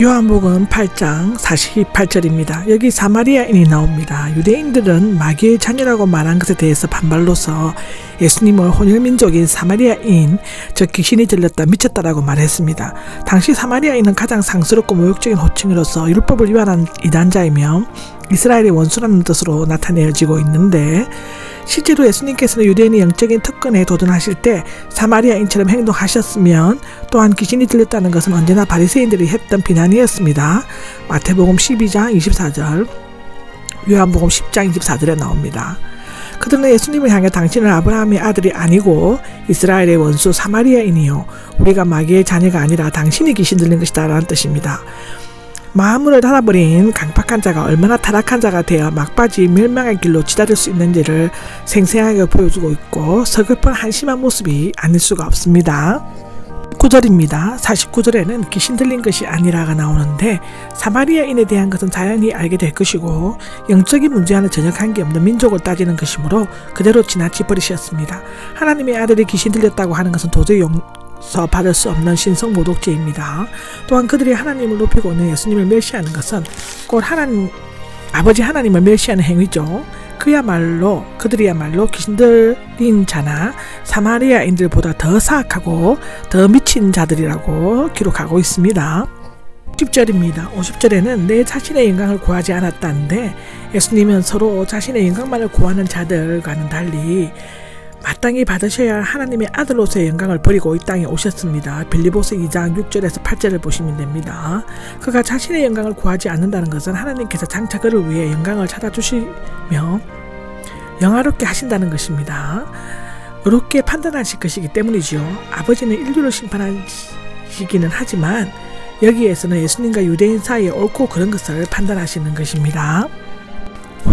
요한복음 8장 48절입니다. 여기 사마리아인이 나옵니다. 유대인들은 마귀의 자녀라고 말한 것에 대해서 반발로서 예수님을 혼혈민족인 사마리아인, 즉 귀신이 들렸다 미쳤다라고 말했습니다. 당시 사마리아인은 가장 상스럽고 모욕적인 호칭으로서 율법을 위반한 이단자이며 이스라엘의 원수라는 뜻으로 나타내어지고 있는데 실제로 예수님께서는 유대인의 영적인 특권에 도전하실 때 사마리아인처럼 행동하셨으면 또한 귀신이 들렸다는 것은 언제나 바리새인들이 했던 비난이었습니다. 마태복음 12장 24절, 요한복음 10장 24절에 나옵니다. 그들은 예수님을 향해 당신은 아브라함의 아들이 아니고 이스라엘의 원수 사마리아인이요 우리가 마귀의 자녀가 아니라 당신이 귀신 들린 것이다 라는 뜻입니다. 마음을 닫아버린 강팍한 자가 얼마나 타락한 자가 되어 막바지 멸망의 길로 치달을 수 있는지를 생생하게 보여주고 있고 서글픈 한심한 모습이 아닐 수가 없습니다. 9절입니다. 49절에는 귀신 들린 것이 아니라가 나오는데 사마리아인에 대한 것은 자연히 알게 될 것이고 영적인 문제와는 전혀 관계없는 민족을 따지는 것이므로 그대로 지나치 버리셨습니다. 하나님의 아들이 귀신 들렸다고 하는 것은 도저히 용 서 받을 수 없는 신성 모독죄입니다. 또한 그들이 하나님을 높이고 있는 예수님을 멸시하는 것은 곧 하나님 아버지 하나님을 멸시하는 행위죠. 그야말로 그들이야말로 귀신들인 자나 사마리아인들보다 더 사악하고 더 미친 자들이라고 기록하고 있습니다. 50절입니다. 50절에는 내 자신의 영광을 구하지 않았다는데 예수님은 서로 자신의 영광만을 구하는 자들과는 달리 마땅히 받으셔야 할 하나님의 아들로서의 영광을 버리고 이 땅에 오셨습니다. 빌리보스 2장 6절에서 8절을 보시면 됩니다. 그가 자신의 영광을 구하지 않는다는 것은 하나님께서 장차 그를 위해 영광을 찾아주시며 영화롭게 하신다는 것입니다. 이렇게 판단하실 것이기 때문이죠. 아버지는 인류를 심판하시기는 하지만 여기에서는 예수님과 유대인 사이에 옳고 그런 것을 판단하시는 것입니다.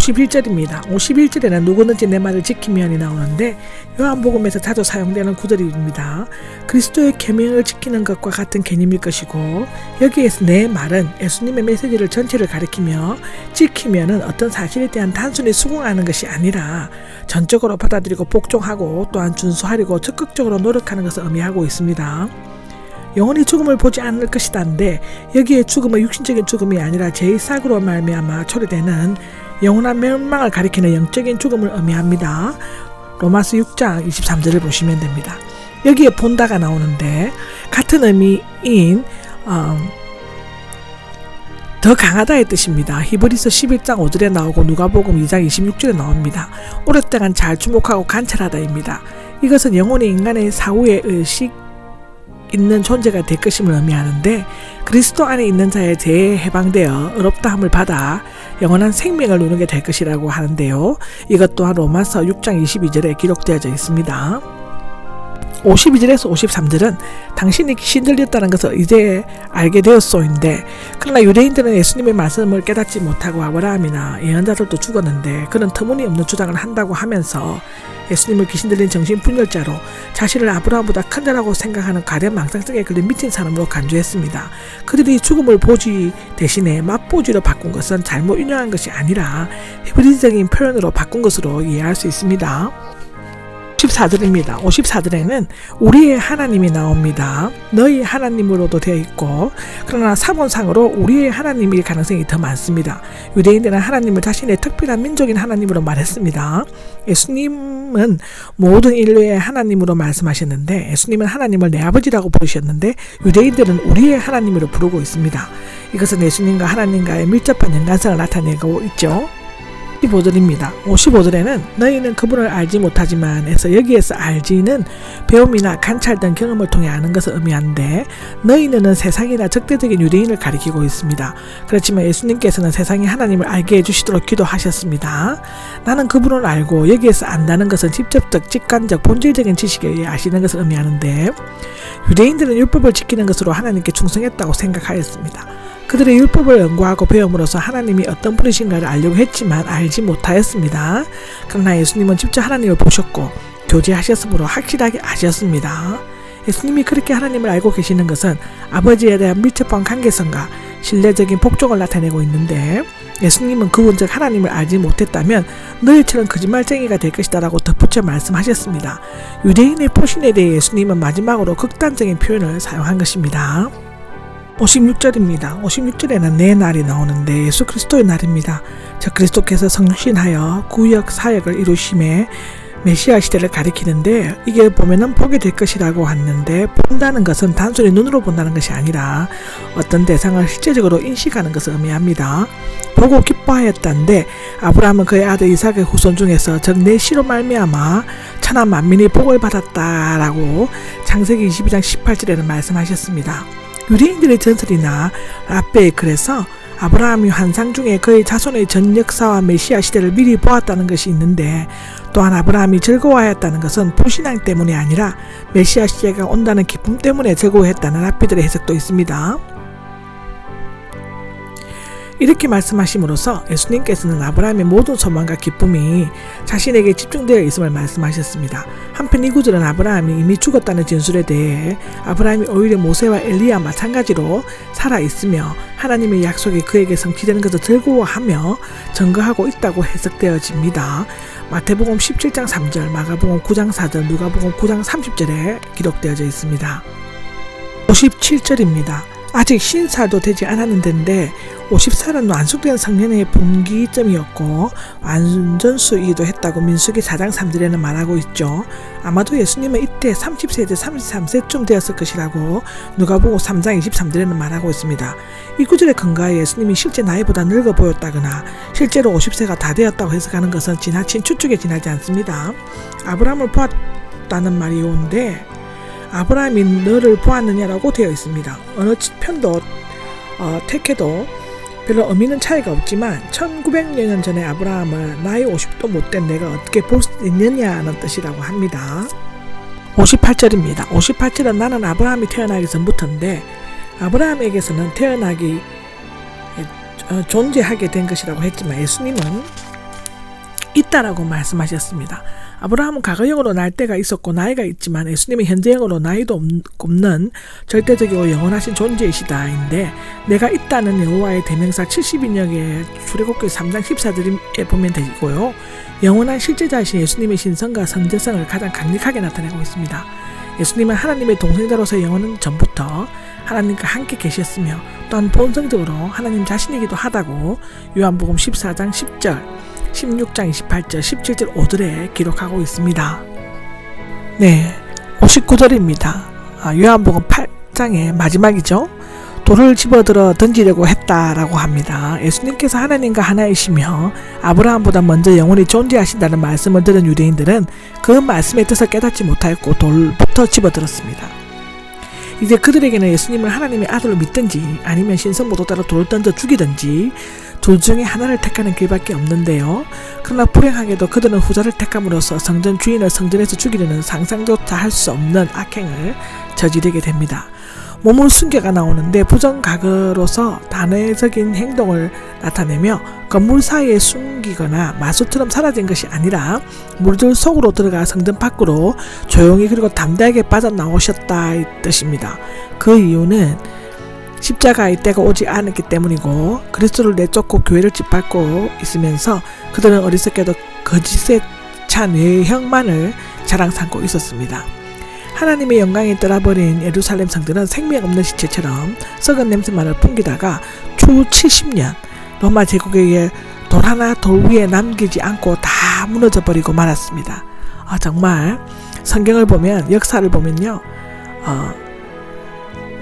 51절입니다. 51절에는 누구든지 내 말을 지키면이 나오는데 요한복음에서 자주 사용되는 구절입니다. 그리스도의 계명을 지키는 것과 같은 개념일 것이고 여기에서 내 말은 예수님의 메시지를 전체를 가리키며 지키면은 어떤 사실에 대한 단순히 수긍하는 것이 아니라 전적으로 받아들이고 복종하고 또한 준수하려고 적극적으로 노력하는 것을 의미하고 있습니다. 영원히 죽음을 보지 않을 것이다인데 여기에 죽음은 육신적인 죽음이 아니라 제2삭으로 말미암아 초래되는 영원한 멸망을 가리키는 영적인 죽음을 의미합니다. 로마스 6장 23절을 보시면 됩니다. 여기에 본다가 나오는데 같은 의미인 어, 더 강하다의 뜻입니다. 히브리서 11장 5절에 나오고 누가복음 2장 26절에 나옵니다. 오랫동안 잘 주목하고 관찰하다입니다. 이것은 영혼이 인간의 사후의 의식 있는 존재가 될 것임을 의미하는데 그리스도 안에 있는 자의 죄에 해방되어 의롭다함을 받아 영원한 생명을 누리게 될 것이라고 하는데요. 이것 또한 로마서 6장 22절에 기록되어져 있습니다. 52절에서 53절은 당신이 귀신 들렸다는 것을 이제 알게 되었소인데 그러나 유대인들은 예수님의 말씀을 깨닫지 못하고 아브라함이나 예언자들도 죽었는데 그는 터무니없는 주장을 한다고 하면서 예수님을 귀신 들린 정신분열자로 자신을 아브라함보다 큰 자라고 생각하는 가련 망상증에 걸린 미친 사람으로 간주했습니다. 그들이 죽음을 보지 대신에 맛보지로 바꾼 것은 잘못 인용한 것이 아니라 히브리적인 표현으로 바꾼 것으로 이해할 수 있습니다. 54절입니다. 54절에는 우리의 하나님이 나옵니다. 너희 하나님으로도 되어 있고 그러나 사본상으로 우리의 하나님일 가능성이 더 많습니다. 유대인들은 하나님을 자신의 특별한 민족인 하나님으로 말했습니다. 예수님은 모든 인류의 하나님으로 말씀하셨는데 예수님은 하나님을 내 아버지라고 부르셨는데 유대인들은 우리의 하나님으로 부르고 있습니다. 이것은 예수님과 하나님과의 밀접한 연관성을 나타내고 있죠. 55절입니다. 55절에는 너희는 그분을 알지 못하지만 해서 여기에서 알지는 배움이나 관찰 등 경험을 통해 아는 것을 의미하는데 너희는 세상이나 적대적인 유대인을 가리키고 있습니다. 그렇지만 예수님께서는 세상이 하나님을 알게 해주시도록 기도하셨습니다. 나는 그분을 알고 여기에서 안다는 것은 직접적, 직관적, 본질적인 지식에 의해 아시는 것을 의미하는데 유대인들은 율법을 지키는 것으로 하나님께 충성했다고 생각하였습니다. 그들의 율법을 연구하고 배움으로써 하나님이 어떤 분이신가를 알려고 했지만 알지 못하였습니다. 그러나 예수님은 직접 하나님을 보셨고 교제하셨으므로 확실하게 아셨습니다. 예수님이 그렇게 하나님을 알고 계시는 것은 아버지에 대한 밀접한 관계성과 신뢰적인 복종을 나타내고 있는데 예수님은 그분 즉 하나님을 알지 못했다면 너희처럼 거짓말쟁이가 될 것이다라고 덧붙여 말씀하셨습니다. 유대인의 포신에 대해 예수님은 마지막으로 극단적인 표현을 사용한 것입니다. 56절입니다. 56절에는 내 날이 나오는데 예수 그리스도의 날입니다. 저 그리스도께서 성신하여 구역 사역을 이루심에 메시아 시대를 가리키는데 이게 보면은 보게 될 것이라고 했는데 본다는 것은 단순히 눈으로 본다는 것이 아니라 어떤 대상을 실제적으로 인식하는 것을 의미합니다. 보고 기뻐하였다는데 아브라함은 그의 아들 이삭의 후손 중에서 즉내 씨로 말미암아 천하 만민이 복을 받았다라고 창세기 22장 18절에는 말씀하셨습니다. 유대인들의 전설이나 라베의 글에서 아브라함이 환상 중에 그의 자손의 전 역사와 메시아 시대를 미리 보았다는 것이 있는데 또한 아브라함이 즐거워하였다는 것은 불신앙 때문이 아니라 메시아 시대가 온다는 기쁨 때문에 즐거워했다는 랍비들의 해석도 있습니다. 이렇게 말씀하심으로써 예수님께서는 아브라함의 모든 소망과 기쁨이 자신에게 집중되어 있음을 말씀하셨습니다. 한편 이 구절은 아브라함이 이미 죽었다는 진술에 대해 아브라함이 오히려 모세와 엘리야 마찬가지로 살아 있으며 하나님의 약속이 그에게 성취되는 것을 즐거워하며 증거하고 있다고 해석되어집니다. 마태복음 17장 3절, 마가복음 9장 4절, 누가복음 9장 30절에 기록되어져 있습니다. 57절입니다. 아직 신사도 되지 않았는데 50살은 완숙된 성년의 분기점이었고 완전수이기도 했다고 민수기 4장 3절에는 말하고 있죠. 아마도 예수님은 이때 30세대 33세쯤 되었을 것이라고 누가복음 3장 23절에는 말하고 있습니다. 이 구절에 근거하여 예수님이 실제 나이보다 늙어 보였다거나 실제로 50세가 다 되었다고 해석하는 것은 지나친 추측에 지나지 않습니다. 아브라함을 보았다는 말이 오는데 아브라함이 너를 보았느냐라고 되어 있습니다. 어느 편도 어, 택해도 별로 의미는 차이가 없지만 1900년 전에 아브라함을 나이 50도 못된 내가 어떻게 볼 수 있느냐는 뜻이라고 합니다. 58절입니다. 58절은 나는 아브라함이 태어나기 전부터인데 아브라함에게서는 태어나기 어, 존재하게 된 것이라고 했지만 예수님은 있다라고 말씀하셨습니다. 아브라함은 과거형으로 날 때가 있었고 나이가 있지만 예수님은 현재형으로 나이도 없는 절대적이고 영원하신 존재이시다인데 내가 있다는 여호와의 대명사 70인역의 출애굽기 3장 14절에 보면 되고요. 영원한 실제자이신 예수님의 신성과 성제성을 가장 강력하게 나타내고 있습니다. 예수님은 하나님의 동생자로서 영원은 전부터 하나님과 함께 계셨으며 또한 본성적으로 하나님 자신이기도 하다고 요한복음 14장 10절 16장 28절, 17절 5절에 기록하고 있습니다. 네, 59절입니다. 아, 요한복음 8장의 마지막이죠. 돌을 집어들어 던지려고 했다라고 합니다. 예수님께서 하나님과 하나이시며 아브라함보다 먼저 영원히 존재하신다는 말씀을 들은 유대인들은 그 말씀의 뜻을 깨닫지 못하였고 돌부터 집어들었습니다. 이제 그들에게는 예수님을 하나님의 아들로 믿든지 아니면 신성모도 따라 돌을 던져 죽이든지 둘 중에 하나를 택하는 길밖에 없는데요. 그러나 불행하게도 그들은 후자를 택함으로써 성전 주인을 성전에서 죽이려는 상상조차 할 수 없는 악행을 저지르게 됩니다. 몸을 숨겨가 나오는데 부정각으로서 단회적인 행동을 나타내며 건물 사이에 숨기거나 마수처럼 사라진 것이 아니라 물들 속으로 들어가 성전 밖으로 조용히 그리고 담대하게 빠져나오셨다 이 뜻입니다. 그 이유는 십자가의 때가 오지 않았기 때문이고 그리스도를 내쫓고 교회를 짓밟고 있으면서 그들은 어리석게도 거짓에 찬 외형만을 자랑 삼고 있었습니다. 하나님의 영광에 떠나버린 예루살렘 성들은 생명 없는 시체처럼 썩은 냄새만을 풍기다가 추 70년 로마 제국에 의해 돌 하나 돌 위에 남기지 않고 다 무너져 버리고 말았습니다. 아, 정말 성경을 보면 역사를 보면요. 어,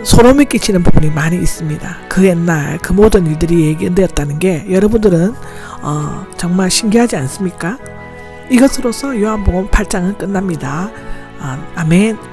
소름이 끼치는 부분이 많이 있습니다. 그 옛날 그 모든 일들이 예견되었다는 게 여러분들은 어, 정말 신기하지 않습니까? 이것으로서 요한복음 8장은 끝납니다. 아, 아멘.